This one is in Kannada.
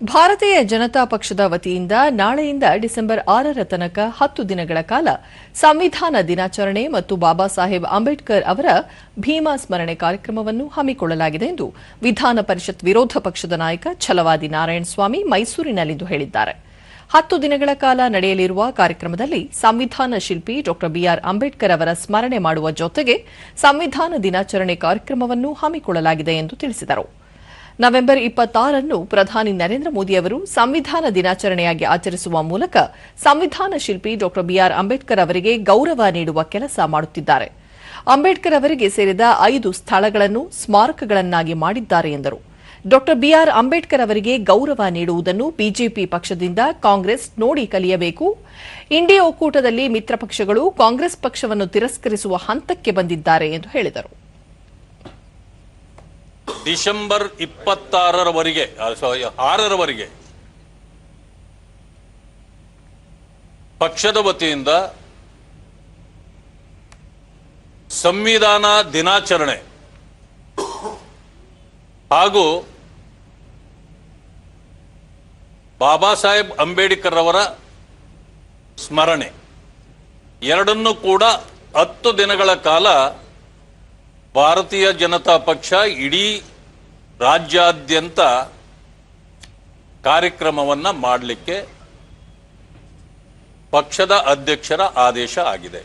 ಭಾರತೀಯ ಜನತಾ ಪಕ್ಷದ ವತಿಯಿಂದ ನಾಳೆಯಿಂದ ಡಿಸೆಂಬರ್ ಆರರ ತನಕ ಹತ್ತು ದಿನಗಳ ಕಾಲ ಸಂವಿಧಾನ ದಿನಾಚರಣೆ ಮತ್ತು ಬಾಬಾ ಸಾಹೇಬ್ ಅಂಬೇಡ್ಕರ್ ಅವರ ಭೀಮಾ ಸ್ಮರಣೆ ಕಾರ್ಯಕ್ರಮವನ್ನು ಹಮ್ಮಿಕೊಳ್ಳಲಾಗಿದೆ ಎಂದು ವಿಧಾನ ಪರಿಷತ್ ವಿರೋಧ ಪಕ್ಷದ ನಾಯಕ ಛಲವಾದಿ ನಾರಾಯಣಸ್ವಾಮಿ ಮೈಸೂರಿನಲ್ಲಿಂದು ಹೇಳಿದ್ದಾರೆ. ಹತ್ತು ದಿನಗಳ ಕಾಲ ನಡೆಯಲಿರುವ ಕಾರ್ಯಕ್ರಮದಲ್ಲಿ ಸಂವಿಧಾನ ಶಿಲ್ಪಿ ಡಾ ಬಿಆರ್ ಅಂಬೇಡ್ಕರ್ ಅವರ ಸ್ಮರಣೆ ಮಾಡುವ ಜೊತೆಗೆ ಸಂವಿಧಾನ ದಿನಾಚರಣೆ ಕಾರ್ಯಕ್ರಮವನ್ನು ಹಮ್ಮಿಕೊಳ್ಳಲಾಗಿದೆ ಎಂದು ತಿಳಿಸಿದರು. ನವೆಂಬರ್ ಇಪ್ಪತ್ತಾರನ್ನು ಪ್ರಧಾನಿ ನರೇಂದ್ರ ಮೋದಿ ಅವರು ಸಂವಿಧಾನ ದಿನಾಚರಣೆಯಾಗಿ ಆಚರಿಸುವ ಮೂಲಕ ಸಂವಿಧಾನ ಶಿಲ್ಪಿ ಡಾ ಬಿಆರ್ ಅಂಬೇಡ್ಕರ್ ಅವರಿಗೆ ಗೌರವ ನೀಡುವ ಕೆಲಸ ಮಾಡುತ್ತಿದ್ದಾರೆ. ಅಂಬೇಡ್ಕರ್ ಅವರಿಗೆ ಸೇರಿದ ಐದು ಸ್ಥಳಗಳನ್ನು ಸ್ಮಾರಕಗಳನ್ನಾಗಿ ಮಾಡಿದ್ದಾರೆ ಎಂದರು. ಡಾ ಬಿಆರ್ ಅಂಬೇಡ್ಕರ್ ಅವರಿಗೆ ಗೌರವ ನೀಡುವುದನ್ನು ಬಿಜೆಪಿ ಪಕ್ಷದಿಂದ ಕಾಂಗ್ರೆಸ್ ನೋಡಿ ಕಲಿಯಬೇಕು. ಇಂಡಿಯಾ ಒಕ್ಕೂಟದಲ್ಲಿ ಮಿತ್ರ ಪಕ್ಷಗಳು ಕಾಂಗ್ರೆಸ್ ಪಕ್ಷವನ್ನು ತಿರಸ್ಕರಿಸುವ ಹಂತಕ್ಕೆ ಬಂದಿದ್ದಾರೆ ಎಂದು ಹೇಳಿದರು. ಡಿಸೆಂಬರ್ ಇಪ್ಪತ್ತಾರರವರೆಗೆ ಆರರವರೆಗೆ ಪಕ್ಷದ ವತಿಯಿಂದ ಸಂವಿಧಾನ ದಿನಾಚರಣೆ ಹಾಗೂ ಬಾಬಾ ಸಾಹೇಬ್ ಅಂಬೇಡ್ಕರ್ ಅವರ ಸ್ಮರಣೆ. ಎರಡನ್ನೂ ಕೂಡ ಹತ್ತು ದಿನಗಳ ಕಾಲ ಭಾರತೀಯ ಜನತಾ ಪಕ್ಷ ಇಡೀ ರಾಜ್ಯಾದ್ಯಂತ ಕಾರ್ಯಕ್ರಮವನ್ನು ಮಾಡಲಿಕ್ಕೆ ಪಕ್ಷದ ಅಧ್ಯಕ್ಷರ ಆದೇಶ ಆಗಿದೆ.